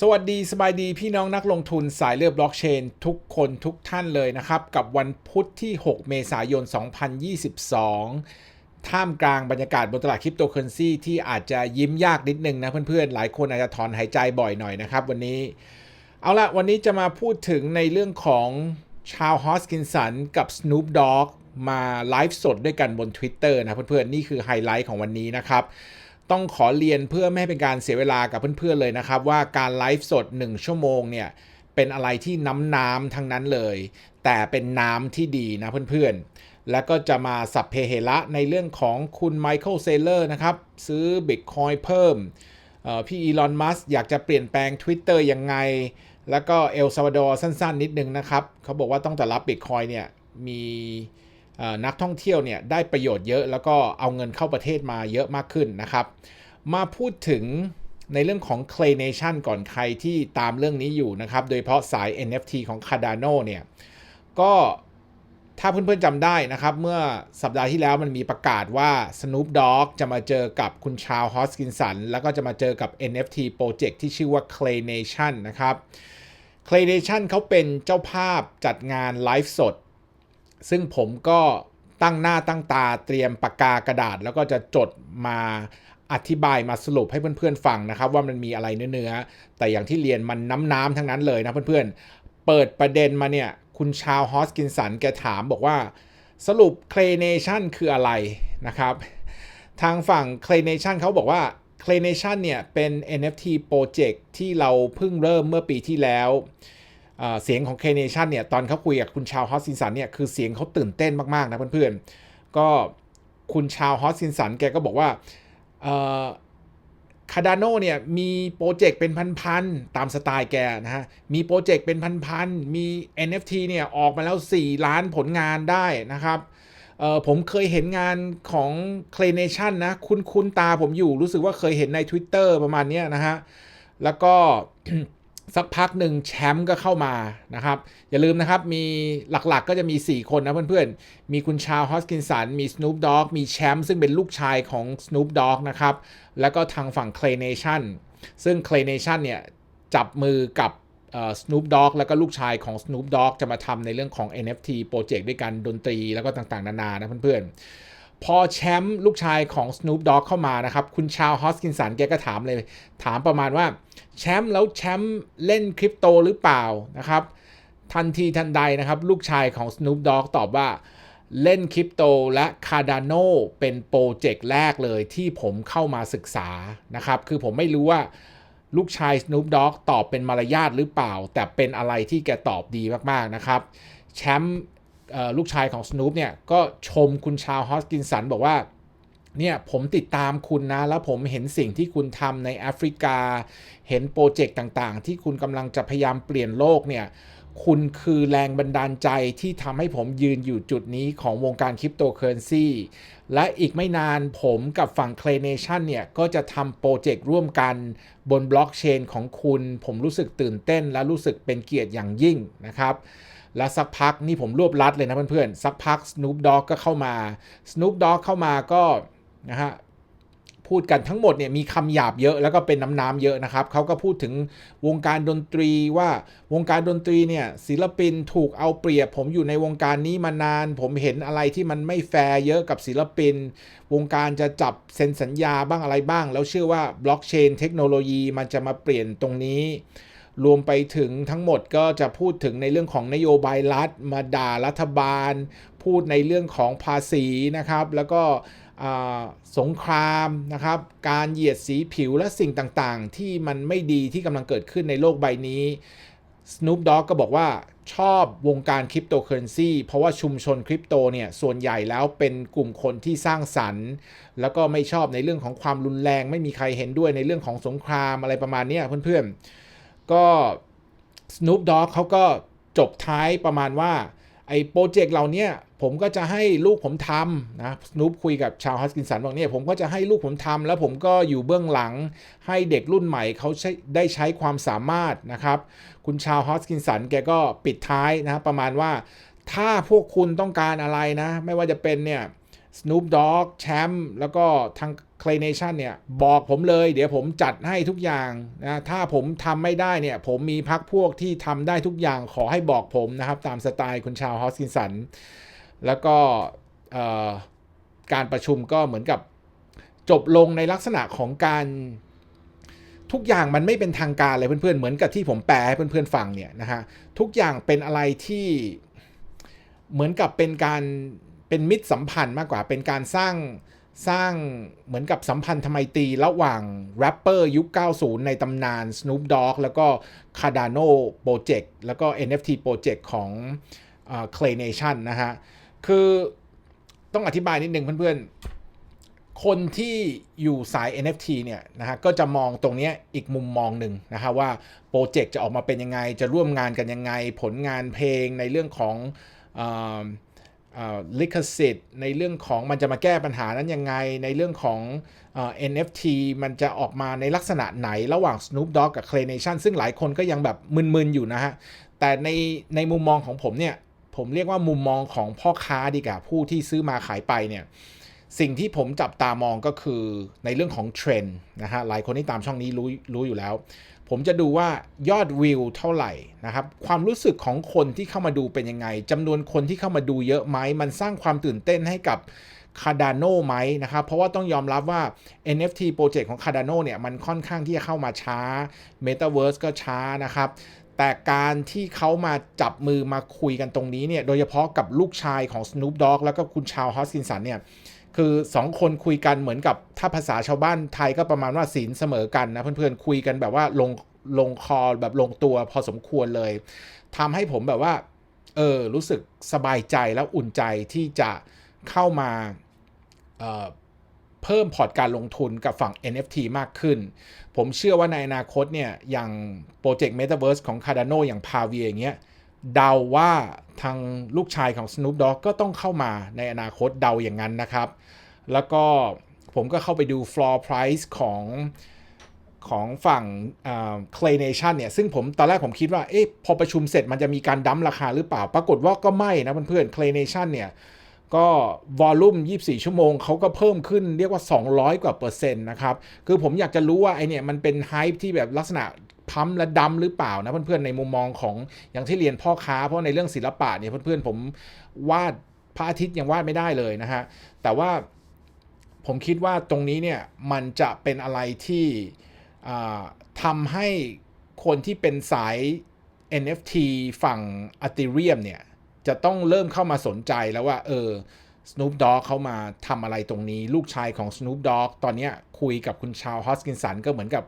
สวัสดีสบายดีพี่น้องนักลงทุนสายเลือดบล็อกเชน ทุกคนทุกท่านเลยนะครับ กับวันพุธที่ 6 เมษายน 2022 ท่ามกลางบรรยากาศบนตลาดคริปโตเคอเรนซีที่อาจจะยิ้มยากนิดนึงนะเพื่อนๆ หลายคนอาจจะถอนหายใจบ่อยหน่อยนะครับวันนี้ เอาละวันนี้จะมาพูดถึงในเรื่องของชาวฮอสกินสันกับ Snoop Dogg มาไลฟ์สดด้วยกันบน Twitter นะเพื่อนๆ นี่คือไฮไลท์ของวันนี้นะครับ ต้องขอเรียนเพื่อไม่ให้เป็นการเสียเวลากับเพื่อนๆเลยนะครับ ว่าการไลฟ์สด 1 ชั่วโมงเนี่ยเป็นอะไรที่น้ำน้ำทั้งนั้นเลย แต่เป็นน้ำที่ดีนะเพื่อนๆ แล้วก็จะมาสับเพเหระในเรื่องของคุณไมเคิลเซเลอร์นะครับ ซื้อ Bitcoin เพิ่มพี่อีลอนมัสอยากจะเปลี่ยนแปลง Twitter ยังไง แล้วก็เอลซาวาดอร์สั้นๆ นิดนึงนะครับ เขาบอกว่าต้องแต่รับ Bitcoin เนี่ยมี นักท่องเที่ยวเนี่ยได้ประโยชน์เยอะแล้วก็เอาเงินเข้าประเทศมาเยอะมากขึ้นนะครับ มาพูดถึงในเรื่องของ Clay Nation ก่อนใครที่ตามเรื่องนี้อยู่นะครับ โดยเฉพาะสาย NFT ของ Cardano เนี่ยก็ถ้าเพื่อนๆจำได้นะครับ เมื่อสัปดาห์ที่แล้วมันมีประกาศว่า Snoop Dogg จะมาเจอกับคุณชาวฮอสกินสันแล้วก็จะมาเจอกับ NFT Project ที่ชื่อว่า Clay Nation นะครับ Clay Nation เขาเป็นเจ้าภาพจัดงานไลฟ์สด ซึ่งผมก็ตั้งหน้าตั้งตาเตรียมปากกากระดาษ แล้วก็จะจดมาอธิบายมาสรุปให้เพื่อนๆฟังนะครับ ว่ามันมีอะไรเนื้อๆแต่อย่างที่เรียนมันน้ำๆทั้งนั้นเลยนะเพื่อนๆ เปิดประเด็นมาเนี่ย คุณชาวฮอสกินสันแกถามบอกว่าสรุป Clay Nation คืออะไรนะครับ ทางฝั่ง Clay Nation เขาบอกว่า Clay Nation เนี่ยเป็น NFT Project ที่เราเพิ่งเริ่มเมื่อปีที่แล้ว เสียงของ Clay Nation เนี่ยตอนเขาคุยกับคุณชาวฮอสกินสันเนี่ยคือเสียงเขาตื่นเต้นมาก ๆ นะเพื่อนๆ ก็คุณชาวฮอสกินสันแกก็บอกว่าคาดานโนเนี่ยมีโปรเจกต์เป็นพันๆ ตามสไตล์แกนะฮะ มีโปรเจกต์เป็นพันๆ มี NFT เนี่ยออกมาแล้ว 4 ล้านผลงานได้นะครับผมเคยเห็นงานของ Clay Nation นะคุ้นคุ้นๆตาผมอยู่รู้สึกว่าเคยเห็นใน Twitter ประมาณนี้นะฮะ แล้วก็ สักพักหนึ่งแชมป์ก็เข้ามานะครับ อย่าลืมนะครับ มีหลักๆก็จะมี 4 คนนะเพื่อนๆ มีคุณชาวฮอสกินสัน มี Snoop Dogg มีแชมป์ซึ่งเป็นลูกชายของ Snoop Dogg นะครับ แล้วก็ทางฝั่ง Clay Nation ซึ่ง Clay Nation เนี่ย จับมือกับเอ่อ Snoop Dogg แล้วก็ลูกชายของ Snoop Dogg จะมาทำในเรื่องของ NFT โปรเจกต์ด้วยกันดนตรีแล้วก็ต่างๆ นานานะเพื่อนๆ พอแชมป์ลูกชายของ Snoop Dogg เข้ามานะครับ คุณชาวฮอสกินสันแกก็ถามเลย ถามประมาณว่า แชมป์แล้วแชมป์เล่นคริปโตหรือเปล่านะครับ ทันทีทันใดนะครับ ลูกชายของ Snoop Dogg ตอบว่าเล่นคริปโตและ Cardano เป็นโปรเจกต์แรกเลยที่ผมเข้ามาศึกษานะครับ คือผมไม่รู้ว่าลูกชาย Snoop Dogg ตอบเป็นมารยาทหรือเปล่า แต่เป็นอะไรที่แกตอบดีมาก ๆ นะครับ แชมป์ ลูกชายของ Snoop เนี่ยก็ชมคุณชาวฮอสกินสันบอกว่าเนี่ยผมติดตามคุณนะ แล้วผมเห็นสิ่งที่คุณทำในแอฟริกา เห็นโปรเจกต์ต่างๆ ที่คุณกำลังจะพยายามเปลี่ยนโลกเนี่ยคุณคือแรงบันดาลใจที่ทำให้ผมยืนอยู่จุดนี้ของวงการคริปโตเคอเรนซีและอีกไม่นานผมกับฝั่ง Clay Nation เนี่ย ก็จะทำโปรเจกต์ร่วมกันบนบล็อกเชนของคุณ ผมรู้สึกตื่นเต้นและรู้สึกเป็นเกียรติอย่างยิ่งนะครับ และสักพักนี่ผมรวบลัดเลยนะเพื่อนๆ สักพัก Snoop Dogg ก็เข้ามา Snoop Dogg เข้ามาก็นะฮะพูดกันทั้งหมดเนี่ยมีคำหยาบเยอะแล้วก็เป็นน้ำน้ำเยอะนะครับเขาก็พูดถึงวงการดนตรีว่าวงการดนตรีเนี่ยศิลปินถูกเอาเปรียบ ผมอยู่ในวงการนี้มานาน ผมเห็นอะไรที่มันไม่แฟร์เยอะกับศิลปิน วงการจะจับเซ็นสัญญาบ้างอะไรบ้าง แล้วเชื่อว่าบล็อกเชนเทคโนโลยีมันจะมาเปลี่ยนตรงนี้ รวมไปถึงทั้งหมดก็จะพูดถึงในเรื่องของนโยบายรัฐ มาด่ารัฐบาล พูดในเรื่องของภาษีนะครับ แล้วก็สงครามนะครับ การเหยียดสีผิวและสิ่งต่างๆ ที่มันไม่ดีที่กำลังเกิดขึ้นในโลกใบนี้ Snoop Dogg ก็บอกว่าชอบวงการคริปโตเคอเรนซีเพราะว่าชุมชนคริปโตเนี่ย ส่วนใหญ่แล้วเป็นกลุ่มคนที่สร้างสรรค์ แล้วก็ไม่ชอบในเรื่องของความรุนแรง ไม่มีใครเห็นด้วยในเรื่องของสงครามอะไรประมาณนี้เพื่อนๆ ก็ Snoop Dogg เขาก็จบท้ายประมาณว่า ไอ้โปรเจกต์เหล่าเนี้ยผมก็จะให้ลูกผมทำนะสนุปคุยกับชาวฮัสกินสันบอกเนี่ยผมก็จะให้ลูกผมทำแล้วผมก็อยู่เบื้องหลังให้เด็กรุ่นใหม่เขาใช้ได้ใช้ความสามารถนะครับ คุณชาวฮอสกินสันแกก็ปิดท้ายนะประมาณว่าถ้าพวกคุณต้องการอะไรนะ ไม่ว่าจะเป็นเนี่ย Snoop Dogg แชมป์แล้วก็ทาง Clay Nation เนี่ย บอกผมเลย เดี๋ยวผมจัดให้ทุกอย่างนะถ้าผมทำไม่ได้เนี่ย ผมมีพักพวกที่ทำได้ทุกอย่างขอให้บอกผมนะครับ ตามสไตล์คุณชาวฮอสกินสัน แล้วก็การประชุมก็เหมือนกับจบลงในลักษณะของการทุกอย่างมันไม่เป็นทางการเลยเพื่อนๆ เหมือนกับที่ผมแปลให้เพื่อนๆฟังเนี่ยนะฮะ ทุกอย่างเป็นอะไรที่เหมือนกับเป็นการ เป็นมิตรสัมพันธ์มากกว่าเป็นการสร้างสร้างเหมือนกับสัมพันธ์ทไมตีระหว่างแรปเปอร์ยุค 90 ในตำนาน Snoop Dogg แล้วก็ Cardano Project แล้วก็ NFT Project ของเอ่อ Clay Nation นะฮะ คือต้องอธิบายนิดนึงเพื่อนๆ คนที่อยู่สาย NFT เนี่ยนะฮะ ก็จะมองตรงนี้อีกมุมมองหนึ่งนะฮะว่าโปรเจกต์จะออกมาเป็นยังไง จะร่วมงานกันยังไง ผลงานเพลงในเรื่องของอ่อเอ่อ ลิขสิทธิ์ในเรื่องของมันจะมาแก้ปัญหานั้นยังไง ในเรื่องของเอ่อ NFT มันจะออกมาในลักษณะไหนระหว่าง Snoop Dogg กับ Clay Nation ซึ่งหลายคนก็ยังแบบมึนๆอยู่นะฮะ แต่ในในมุมมองของผมเนี่ย ผมเรียกว่ามุมมองของพ่อค้าดีกว่าผู้ที่ซื้อมาขายไปเนี่ยสิ่งที่ผมจับตามองก็คือในเรื่องของเทรนด์นะฮะหลายคนที่ตามช่องนี้รู้รู้อยู่แล้ว ผมจะดูว่ายอดวิวเท่าไหร่นะครับ ความรู้สึกของคนที่เข้ามาดูเป็นยังไงจำนวนคนที่เข้ามาดูเยอะไหม มันสร้างความตื่นเต้นให้กับ Cardano ไหมนะครับ เพราะว่าต้องยอมรับว่า NFT โปรเจกต์ของ Cardano เนี่ย มันค่อนข้างที่จะเข้ามาช้า Metaverse ก็ช้านะครับ แต่การที่เขามาจับมือมาคุยกันตรงนี้เนี่ย โดยเฉพาะกับลูกชายของ Snoop Dogg แล้วก็คุณชาวฮอสกินสันเนี่ย คือ2คนคุยกันเหมือนกับถ้าภาษาชาวบ้านไทยก็ประมาณว่าศีลเสมอกันนะ เพื่อนๆ คุยกันแบบว่าลงลงคอแบบลงตัวพอสมควรเลยทำให้ผมแบบว่า เออ รู้สึกสบายใจแล้วอุ่นใจที่จะเข้ามาเเพิ่มพอร์ตการลงทุนกับฝั่ง NFT มากขึ้น ผมเชื่อว่าในอนาคตเนี่ย อย่างโปรเจกต์ Metaverse ของ Cardano อย่าง Pavia อย่างเงี้ย เดาว่าทางลูกชายของ Snoop Dogg ก็ต้องเข้ามาในอนาคตเดาอย่างนั้นนะครับ แล้วก็ผมก็เข้าไปดู floor price ของของฝั่งอ่า Clay Nation เนี่ย ซึ่งผมตอนแรกผมคิดว่า เอ๊ะ พอประชุมเสร็จมันจะมีการดั้มราคาหรือเปล่า ปรากฏว่าก็ไม่นะเพื่อนๆ Clay Nation เนี่ย ก็วอลลุ่ม 24 ชั่วโมง เขาก็เพิ่มขึ้นเรียกว่า 200 กว่าเปอร์เซ็นต์นะครับ คือผมอยากจะรู้ว่า ไอเนี่ย มันเป็นไฮป์ที่แบบลักษณะ พัมและดัมหรือเปล่านะเพื่อนๆในมุมมองของอย่างที่เรียนพ่อค้า เพราะในเรื่องศิลปะเนี่ยเพื่อนๆผมวาดพระอาทิตย์ยังวาดไม่ได้เลยนะฮะแต่ว่าผมคิดว่าตรงนี้เนี่ยมันจะเป็นอะไรที่ทำให้คนที่เป็นสาย NFT ฝั่ง Ethereum เนี่ยจะต้องเริ่มเข้ามาสนใจแล้วว่า เออ Snoop Dogg เขามาทำอะไรตรงนี้ ลูกชายของ Snoop Dogg ตอนเนี้ยคุยกับคุณชาวฮอสกินสันก็เหมือนกับ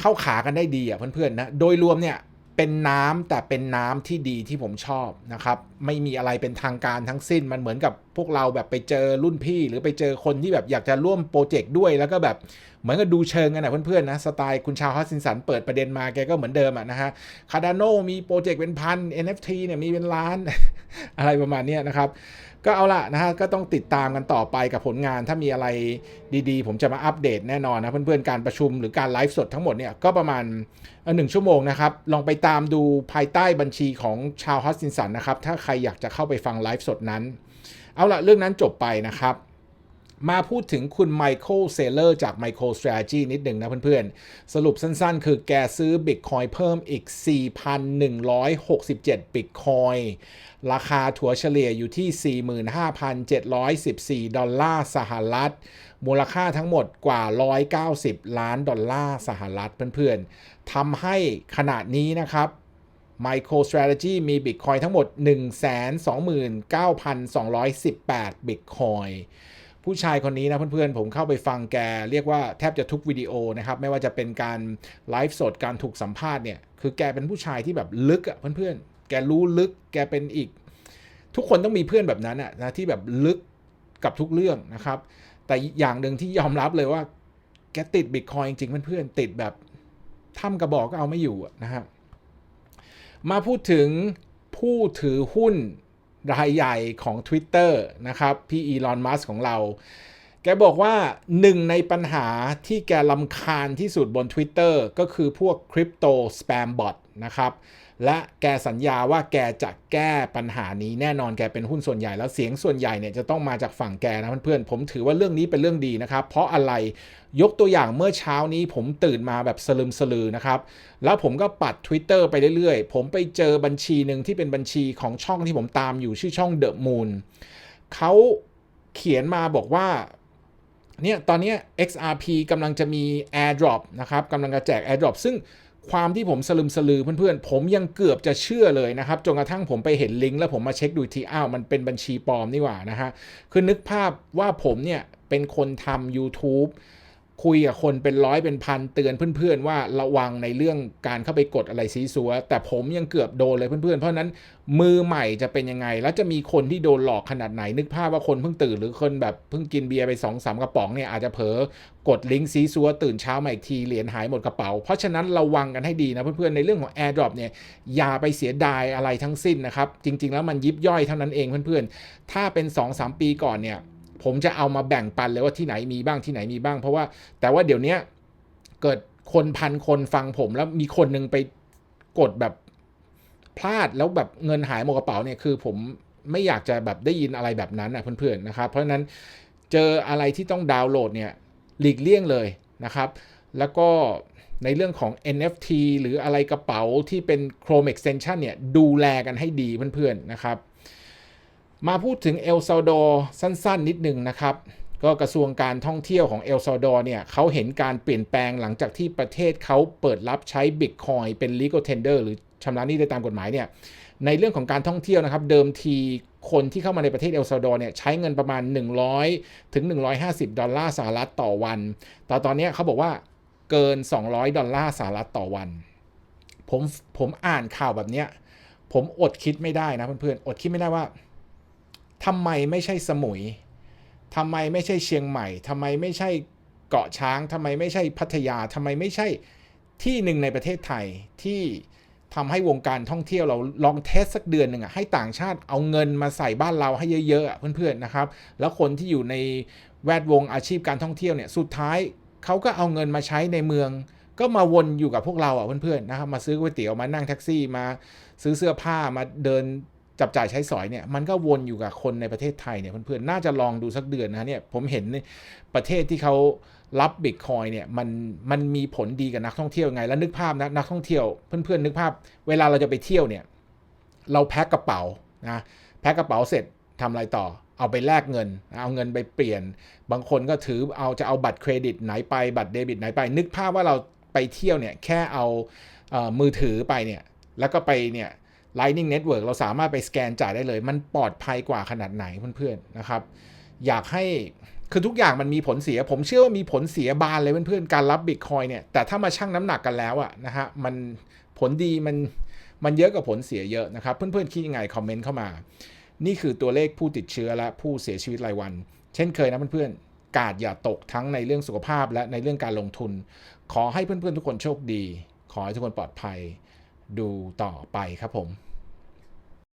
เข้าขากันได้ดีอะเพื่อนๆนะโดยรวมเนี่ยเป็นน้ำแต่เป็นน้ำที่ดีที่ผมชอบนะครับ ไม่มีอะไรเป็นทางการทั้งสิ้นมันเหมือนกับ พวกเราแบบไปเจอรุ่นพี่หรือไปเจอคนที่แบบอยากจะร่วมโปรเจกต์ด้วย แล้วก็แบบเหมือนกับดูเชิงกันนะเพื่อนๆนะสไตล์คุณชาวฮอสซินสันเปิดประเด็นมาแกก็เหมือนเดิมอะนะฮะคาร์ดานโนมีโปรเจกต์เป็นพัน NFT เนี่ยมีเป็นล้าน อะไรประมาณนี้นะครับ ก็เอาละนะฮะก็ต้องติดตามกันต่อไปกับผลงานถ้ามีอะไรดีๆ ผมจะมาอัปเดตแน่นอนนะเพื่อนๆการประชุมหรือการไลฟ์สดทั้งหมดเนี่ยก็ประมาณหนึ่งชั่วโมงนะครับ ลองไปตามดูภายใต้บัญชีของชาวฮัสซินสันนะครับถ้าใครอยากจะเข้าไปฟังไลฟ์สดนั้น เอาละเรื่องนั้นจบไปนะครับ มาพูดถึงคุณไมเคิลเซเลอร์จาก Micro Strategy นิดหนึ่งนะเพื่อนๆ สรุปสั้นๆ คือแกซื้อ Bitcoin เพิ่มอีก 4,167 Bitcoin ราคาถัวเฉลี่ยอยู่ที่ 45,714 ดอลลาร์สหรัฐ มูลค่าทั้งหมดกว่า 190 ล้านดอลลาร์สหรัฐเพื่อนๆทำให้ขนาดนี้นะครับ MicroStrategy มี Bitcoin ทั้งหมด 129,218 Bitcoin ผู้ชายคนนี้นะเพื่อนๆ ผมเข้าไปฟังแก เรียกว่าแทบจะทุกวิดีโอนะครับ ไม่ว่าจะเป็นการไลฟ์สดการถูกสัมภาษณ์เนี่ย คือแกเป็นผู้ชายที่แบบลึกอะเพื่อนๆ แกรู้ลึกแกเป็นอีก ทุกคนต้องมีเพื่อนแบบนั้นอะนะที่แบบลึกกับทุกเรื่องนะครับ แต่อย่างหนึ่งที่ยอมรับเลยว่าแกติดบิตคอยจริงๆเพื่อนๆติดแบบถ้ำกระบอกก็เอาไม่อยู่นะครับ มาพูดถึงผู้ถือหุ้นรายใหญ่ของ Twitter นะครับ พี่อีลอน มัสของเรา แกบอกว่าหนึ่งในปัญหาที่แกลำคาญที่สุดบน Twitter ก็คือพวกคริปโตสแปมบอทนะครับ และแกสัญญาว่าแกจะแก้ปัญหานี้แน่นอนแกเป็นหุ้นส่วนใหญ่แล้วเสียงส่วนใหญ่เนี่ยจะต้องมาจากฝั่งแกนะเพื่อนๆผมถือว่าเรื่องนี้เป็นเรื่องดีนะครับ เพราะอะไรยกตัวอย่างเมื่อเช้านี้ผมตื่นมาแบบสลึมสลือนะครับ แล้วผมก็ปัด Twitter ไปเรื่อยๆ ผมไปเจอบัญชีหนึ่งที่เป็นบัญชีของช่องที่ผมตามอยู่ชื่อช่อง The Moon เขาเขียนมาบอกว่าเนี่ยตอนนี้ XRP กำลังจะมี AirDrop นะครับกำลังจะแจก AirDrop ซึ่ง ความที่ผมสลึมสลือเพื่อนๆ ผมยังเกือบจะเชื่อเลยนะครับจนกระทั่งผมไปเห็นลิงก์แล้วผมมาเช็คดูทีอ้าวมันเป็นบัญชีปลอมนี่หว่านะฮะคือนึกภาพว่าผมเนี่ยเป็นคนทำ YouTube คุยกับคนเป็นร้อยเป็นพันเตือนเพื่อนๆว่าระวังในเรื่องการเข้าไปกดอะไรซีซัว แต่ผมยังเกือบโดนเลยเพื่อนๆ เพราะนั้นมือใหม่จะเป็นยังไง แล้วจะมีคนที่โดนหลอกขนาดไหนนึกภาพว่าคนเพิ่งตื่นหรือคนแบบเพิ่งกินเบียร์ไป2อสกระป๋องเนี่ยอาจจะเผลอกดลิงก์ซีซัวตื่นเช้ามาอีกทีเหรียญหายหมดกระเป๋า เพราะฉะนั้นระวังกันให้ดีนะเพื่อนๆในเรื่องของ AirDrop เนี่ยอย่าไปเสียดายอะไรทั้งสิ้นนะครับจริง ๆ แล้วมันยิบย่อยเท่านั้นเองเพื่อนๆถ้าเป็น 2-3 ปีก่อนเนี่ย ผมจะเอามาแบ่งปันเลยว่าที่ไหนมีบ้างที่ไหนมีบ้าง เพราะว่าแต่ว่าเดี๋ยวนี้เกิดคนพันคนฟังผมแล้วมีคนหนึงไปกดแบบพลาดแล้วแบบเงินหายหมดกระเป๋าเนี่ยคือผมไม่อยากจะแบบได้ยินอะไรแบบนั้นนะเพื่อนๆนะครับเพราะฉะนั้นเจออะไรที่ต้องดาวน์โหลดเนี่ยหลีกเลี่ยงเลยนะครับ แล้วก็ในเรื่องของ NFT หรืออะไรกระเป๋าที่เป็น Chrome Extension เนี่ยดูแลกันให้ดีเพื่อนๆนะครับ มาพูดถึงเอลซาดอร์สั้นๆ นิดหนึ่งนะครับ ก็กระทรวงการท่องเที่ยวของเอลซาดอร์เนี่ยเขาเห็นการเปลี่ยนแปลงหลังจากที่ประเทศเขาเปิดรับใช้ Bitcoin เป็น legal tender หรือชำระหนี้ได้ตามกฎหมายเนี่ยในเรื่องของการท่องเที่ยวนะครับ เดิมทีคนที่เข้ามาในประเทศเอลซาดอร์เนี่ยใช้เงินประมาณ 100 ถึง 150 ดอลลาร์สหรัฐต่อวัน แต่ตอนนี้เขาบอกว่าเกิน 200 ดอลลาร์สหรัฐต่อวัน ผมผมอ่านข่าวแบบเนี้ยผมอดคิดไม่ได้นะเพื่อนๆอดคิดไม่ได้ว่า ทำไมไม่ใช่สมุยทำไมไม่ใช่เชียงใหม่ทำไมไม่ใช่เกาะช้างทำไมไม่ใช่พัทยาทำไมไม่ใช่ที่หนึ่งในประเทศไทยที่ทำให้วงการท่องเที่ยวเราลองเทสสักเดือนหนึ่งอะให้ต่างชาติเอาเงินมาใส่บ้านเราให้เยอะๆอะเพื่อนๆนะครับ แล้วคนที่อยู่ในแวดวงอาชีพการท่องเที่ยวเนี่ยสุดท้ายเขาก็เอาเงินมาใช้ในเมือง ก็มาวนอยู่กับพวกเราอะเพื่อนๆนะครับมาซื้อก๋วยเตี๋ยวมานั่งแท็กซี่มาซื้อเสื้อผ้ามาเดิน จับจ่ายใช้สอยเนี่ยมันก็วนอยู่กับคนในประเทศไทยเนี่ยเพื่อนๆน่าจะลองดูสักเดือนนะเนี่ยผมเห็นประเทศที่เขารับบิตคอยเนี่ยมันมันมีผลดีกับนักท่องเที่ยวไง แล้วนึกภาพนะนักท่องเที่ยวเพื่อนๆนึกภาพ เวลาเราจะไปเที่ยวเนี่ยเราแพ็คกระเป๋านะแพ็คกระเป๋าเสร็จทำอะไรต่อ เอาไปแลกเงิน เอาเงินไปเปลี่ยน บางคนก็ถือเอาจะเอาบัตรเครดิตไหนไปบัตรเดบิตไหนไป นึกภาพว่าเราไปเที่ยวเนี่ยแค่เอาเอ่อมือถือไปเนี่ยแล้วก็ไปเนี่ย Lightning Network เราสามารถไปสแกนจ่ายได้เลย มันปลอดภัยกว่าขนาดไหนเพื่อนๆนะครับ อยากให้คือทุกอย่างมันมีผลเสีย ผมเชื่อว่ามีผลเสียบานเลยเพื่อนๆ การรับบิตคอยเนี่ย แต่ถ้ามาชั่งน้ำหนักกันแล้วอะนะฮะ มันผลดีมันมันเยอะกว่าผลเสียเยอะนะครับ เพื่อนๆ คิดยังไงคอมเมนต์เข้ามา นี่คือตัวเลขผู้ติดเชื้อและผู้เสียชีวิตรายวัน เช่นเคยนะเพื่อนๆ กาดอย่าตกทั้งในเรื่องสุขภาพและในเรื่องการลงทุน ขอให้เพื่อนๆ ทุกคนโชคดี ขอให้ทุกคนปลอดภัย ดูต่อไปครับผม